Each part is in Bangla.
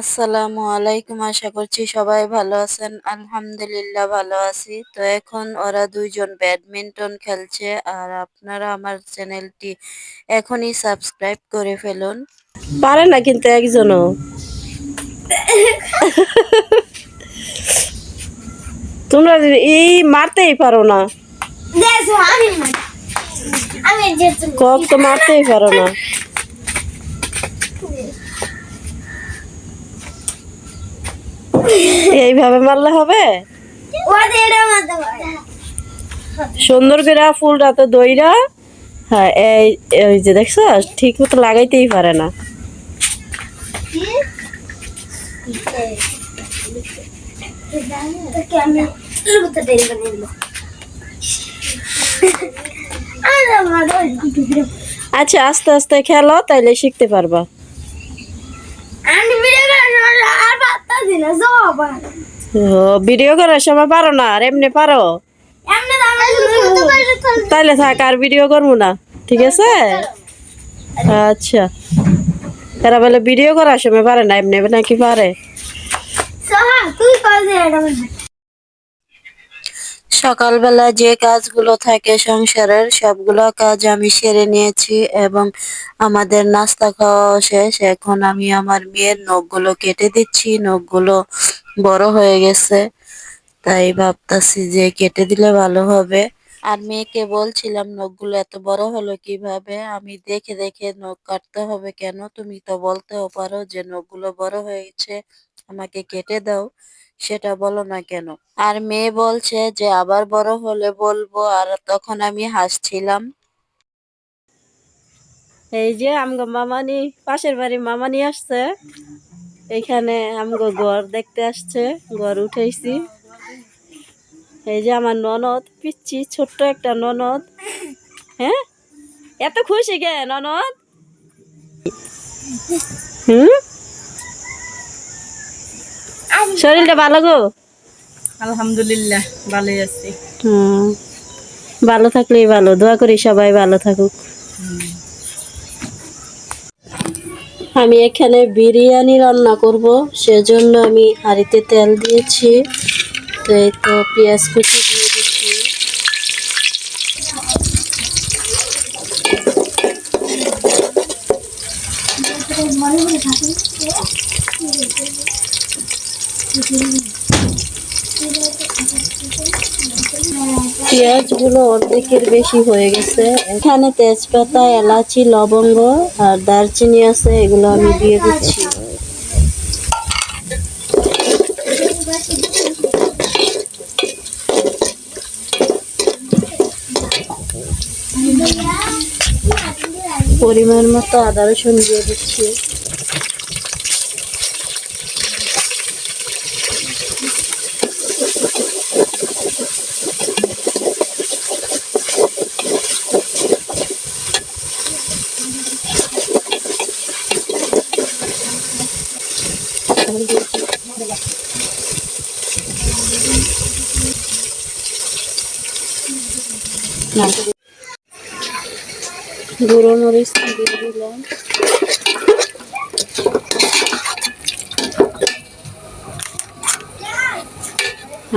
আসসালামু আলাইকুম আশা করছি সবাই ভালো আছেন। আলহামদুলিল্লাহ ভালো আছি। তো এখন ওরা দুইজন ব্যাডমিন্টন খেলছে আর আপনারা আমার চ্যানেলটি এখনই সাবস্ক্রাইব করে ফেলুন। পারে না কিন্তু একজনও। তোমরা এই মারতেই পারো না। দেখো আমি মারি। আমি যেহেতু কক তো মারতেই পারো না। এইভাবে মারলে হবে? সুন্দর করে ফুলটা তো দইরা। হ্যাঁ এই এই যে দেখছ, ঠিক মতো লাগাইতেই পারে না। ওই। আচ্ছা আস্তে আস্তে খেলো, তাইলে শিখতে পারবা আমি ভিডিও করার সময় আর পারতাছি না, জবাব ও ভিডিও করার সময় পারো না আর এমনি পারো। তাইলে থাক আর ভিডিও করব না ঠিক আছে? আচ্ছা। তারা বলে ভিডিও করার সময় পারে না এমনি নাকি পারে? তুই। সকালবেলা যে কাজগুলো থাকে সংসারের, সবগুলো কাজ আমি সেরে নিয়েছি এবং আমাদের নাস্তা খাওয়া শেষ। এখন আমি আমার মেয়ের নখগুলো কেটে দিচ্ছি, নখগুলো বড় হয়ে গেছে। তাই ভাবতাছি যে কেটে দিলে ভালো হবে। আর মেয়েকে বলছিলাম, নখগুলো এত বড় হলো কীভাবে? আমি দেখে দেখে নখ কাটতে হবে কেন? তুমি তো বলতেও পারো যে নখগুলো বড় হয়েছে, আমাকে কেটে দাও। সেটা বলো না কেন? আর মেয়ে বলছে যে, আবার বড় হলে বলব, আর তখন আমি হাসছিলাম। এই যে আমগো মামানি, পাশের বাড়ি মামানি আসছে। এইখানে আমগো ঘর দেখতে আসছে, ঘর উঠেছি এই যে আমার ননদ, পিচ্ছি, ছোট্ট একটা ননদ। হ্যাঁ? এত খুশি কে ননদ? হুম? শরীরটা ভালো গো? আলহামদুলিল্লাহ ভালোই আছি। হুম। ভালো থাকলেই ভালো দোয়া করি সবাই ভালো থাকুক। আমি এখানে বিরিয়ানি রান্না করব সেজন্য আমি হাঁড়িতে তেল দিয়েছি। তো এই তো পেঁয়াজ কুচি দিয়ে দিচ্ছি। পেঁয়াজগুলো অর্ধেকের বেশি হয়ে গেছে। এখানে তেজপাতা, এলাচি, লবঙ্গ আর দারচিনি আছে, এগুলো আমি দিয়ে দিচ্ছি। পরিমাণ মতো আদা রসুন দিয়ে দিচ্ছি। গুঁড়ো মরিচ দিয়ে দিলাম।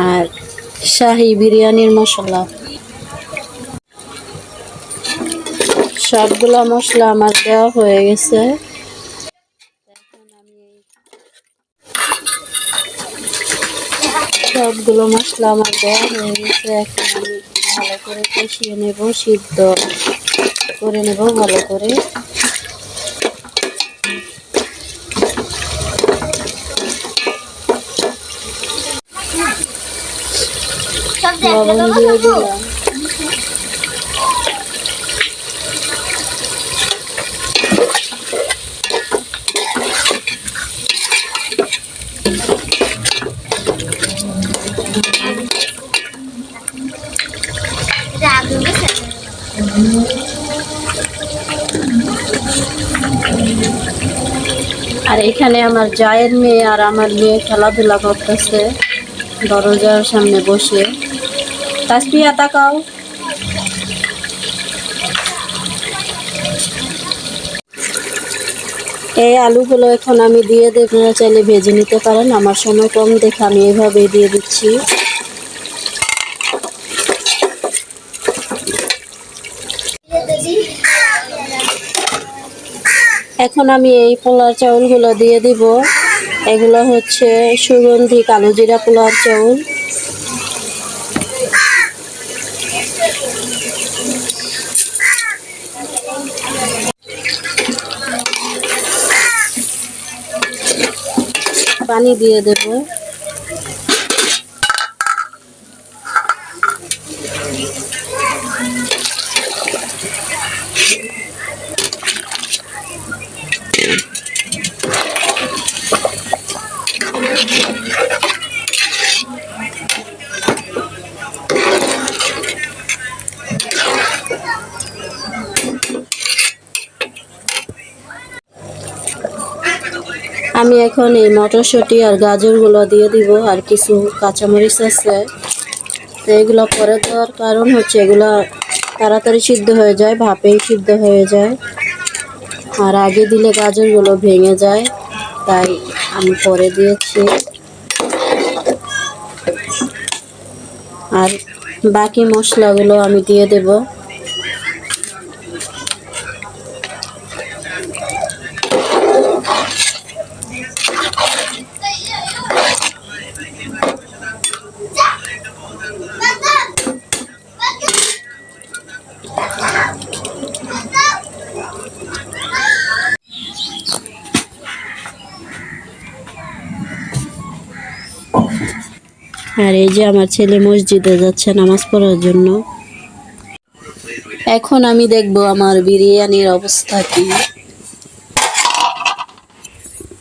আর শাহি বিরিয়ানির মশলা। সবগুলা মশলা আমার দেওয়া হয়ে গেছে। সবগুলো মশলা আমার দেওয়া হয়ে গেছে এখন আমি ভালো করে কষিয়ে নেব সিদ্ধ করে নেব ভালো করে। লবণ দিয়ে দিলাম এটা আগে গেছে। আর এখানে আমার জায়ের মেয়ে আর আমার মেয়ে খেলাধুলা করতেছে, দরজার সামনে বসে। তাসপিয়া তাকাও। এই আলুগুলো এখন আমি দিয়ে দেব, চাইলে ভেজে নিতে পারেন, আমার সময় কম দেখে আমি এভাবেই দিয়ে দিচ্ছি। এখন আমি এই পোলার চাউলগুলো দিয়ে দিব। এগুলো হচ্ছে সুগন্ধি কালো জিরা পোলার চাউল। পানি দিয়ে দেব। আমি এখন এই মটরশুঁটি আর গাজরগুলো দিয়ে দিব আর কিছু কাঁচামরিচ আছে। তো এগুলো পরে দেওয়ার কারণ হচ্ছে এগুলো তাড়াতাড়ি সিদ্ধ হয়ে যায়, ভাপেই সিদ্ধ হয়ে যায়। আর আগে দিলে গাজরগুলো ভেঙে যায়, তাই আমি পরে দিয়েছি। আর বাকি মশলাগুলো আমি দিয়ে দেব। আর এই যে আমার ছেলে মসজিদে যাচ্ছে নামাজ পড়ার জন্য। এখন আমি দেখব আমার বিরিয়ানির অবস্থা কি।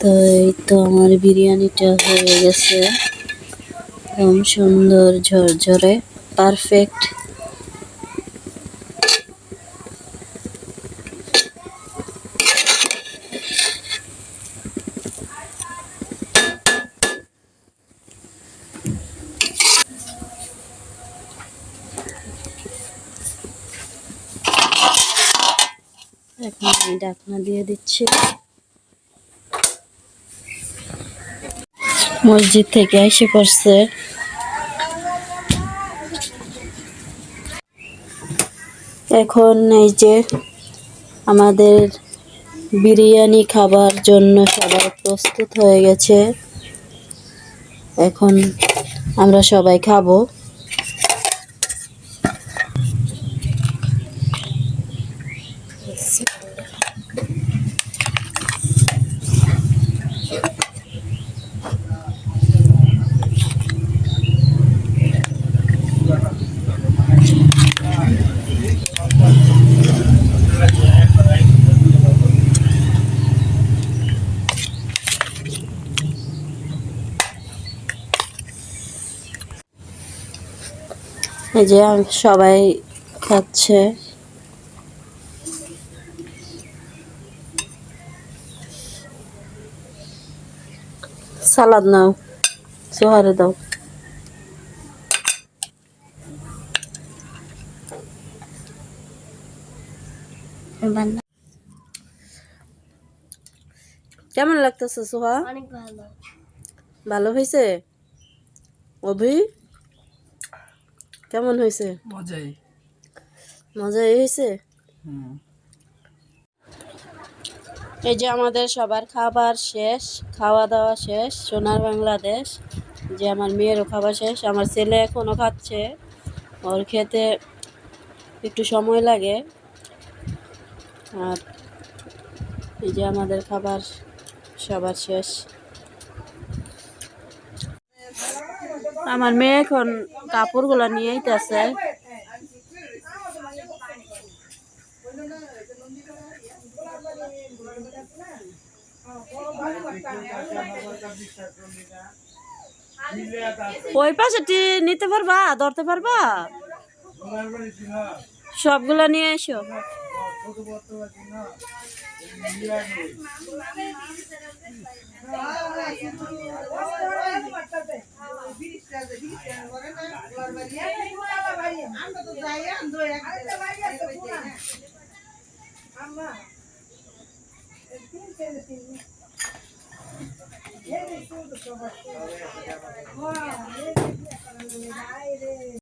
তো এই তো আমার বিরিয়ানিটা হয়ে গেছে। একদম সুন্দর, ঝরঝরে পারফেক্ট এখন দিয়ে দিচ্ছি। মসজিদ থেকে এসে পড়ছে। এখন এই যে আমাদের বিরিয়ানি খাবার জন্য সবাই প্রস্তুত হয়ে গেছে। এখন আমরা সবাই খাব। এই যে সবাই খাচ্ছে। সালাদ নাও সোহারে দাও। কেমন লাগতেছে সোহা? অনেক ভালো। ভালো হয়েছে অভি? কেমন হয়েছে? মজাই। মজাই হয়েছে? এই যে আমাদের সবার খাবার শেষ খাওয়া দাওয়া শেষ সোনার বাংলাদেশ। যে আমার মেয়েরও খাবার শেষ আমার ছেলে এখনও খাচ্ছে। ওর খেতে একটু সময় লাগে। আর এই যে আমাদের খাবার সবার শেষ। আমার মেয়ে এখন কাপড়গুলো নিয়ে আইতেছে। ওই পাশেটি নিতে পারবা? ধরতে পারবা? সবগুলা নিয়ে এসো Cái này của em là bảo!